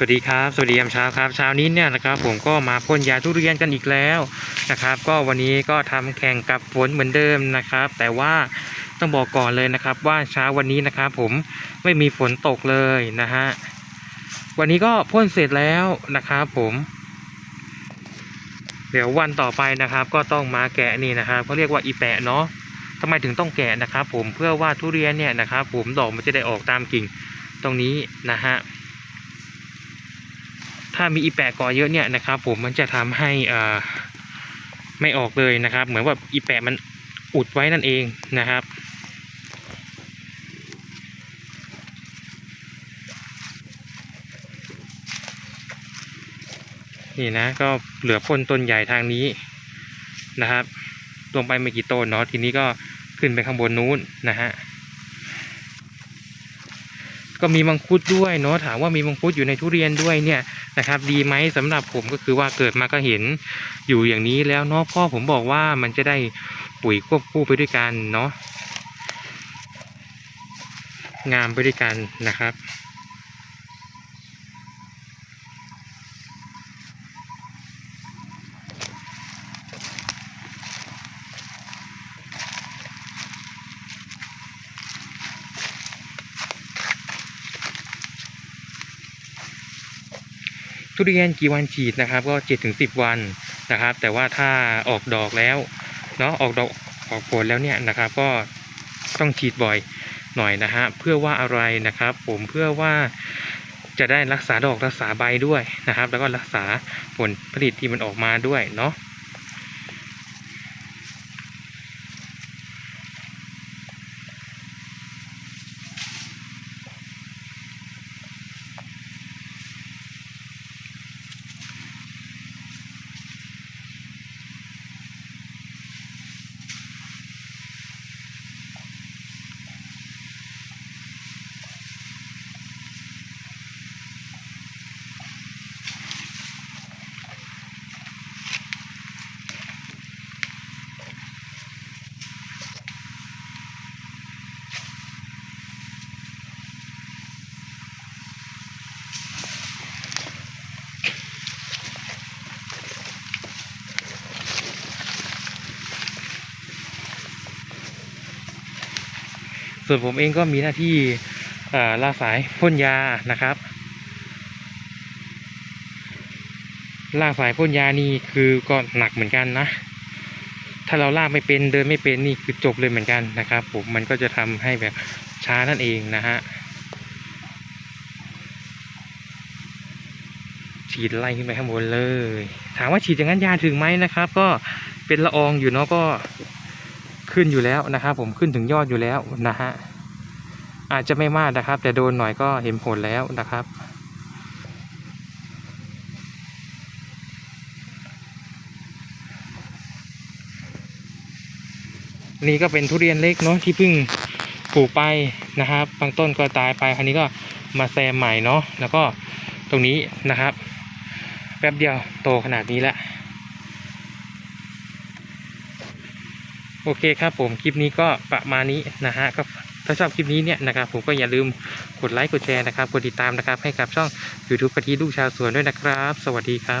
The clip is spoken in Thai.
สวัสดีครับสวัสดียามเช้าครับเช้านี้เนี่ยนะครับผมก็มาพ่นยาทุเรียนกันอีกแล้วนะครับ ก็วันนี้ก็ทำแข่งกับฝนเหมือนเดิมนะครับ แต่ว่าต้องบอกก่อนเลยนะครับ ว่าเช้าวันนี้นะครับผมไม่มีฝนตกเลยนะฮะวันนี้ก็พ่นเสร็จแล้วนะครับผม เดี๋ยววันต่อไปนะครับ ก็ต้องมาแกะนี่นะครับเขาเรียกว่าอีแปะเนาะทำไมถึงต้องแกะนะครับ ผมเพื่อว่าทุเรียนเนี่ยนะครับ ผมดอกมันจะได้ออกตามกิ่งตรงนี้นะฮะ ถ้ามีอีแปะก่อเยอะเนี่ยนะครับ ผมมันจะทำให้อ่าไม่ออกเลยนะครับ เหมือนว่าอีแปะมันอุดไว้นั่นเองนะครับนี่นะก็เหลือพ่นต้นใหญ่ทางนี้นะครับลงไปไม่กี่ต้นเนาะทีนี้ก็ขึ้นไปข้างบนนู้นนะฮะ ก็มีมังคุดด้วยเนาะถามว่ามีมังคุดอยู่ในทุเรียนด้วยเนี่ยนะครับ ดีไหมสำหรับผมก็คือว่าเกิดมาก็เห็นอยู่อย่างนี้แล้วเนาะพ่อผมบอกว่ามันจะได้ปุ๋ยควบคู่ไปด้วยกันเนาะงามไปด้วยกันนะครับ ทุเรียนกี่วันฉีดนะครับ ก็เจ็ดถึงสิบวันนะครับ แต่ว่าถ้าออกดอกแล้วเนาะออกดอกออกผลแล้วเนี่ยนะครับ ก็ต้องฉีดบ่อยหน่อยนะฮะเพื่อว่าอะไรนะครับ ผมเพื่อว่าจะได้รักษาดอกรักษาใบด้วยนะครับ แล้วก็รักษาผลผลิตที่มันออกมาด้วยเนาะ ส่วนผมเองก็มีหน้าที่อ่าล่าสายพ่นยานะครับลากสายพ่นยานี่คือก็หนักเหมือนกันนะ ถ้าเราลากไม่เป็นเดินไม่เป็นนี่คือจบเลยเหมือนกันนะครับ ผมมันก็จะทำให้แบบช้านั่นเองนะฮะฉีดไล่ขึ้นไปข้างบนเลย ถามว่าฉีดอย่างนั้นยาถึงไหมนะครับ ก็เป็นละอองอยู่เนาะก็ ขึ้นอยู่แล้วนะครับ ผมขึ้นถึงยอดอยู่แล้วนะฮะอาจจะไม่มากนะครับ แต่โดนหน่อยก็เห็นผลแล้วนะครับ นี่ก็เป็นทุเรียนเล็กเนาะที่เพิ่งปลูกไปนะครับบางต้นก็ตายไปคราวนี้ก็มาแซมใหม่เนาะแล้วก็ตรงนี้นะครับ แป๊บเดียวโตขนาดนี้แล้ว โอเคครับผมคลิปนี้ก็ประมาณนี้นะฮะก็ถ้าชอบคลิปนี้เนี่ยนะครับผมก็อย่าลืมกดไลค์กดแชร์นะครับกดติดตามนะครับให้กับช่อง YouTube กะทิลูกชาวสวนด้วยนะครับ สวัสดีครับ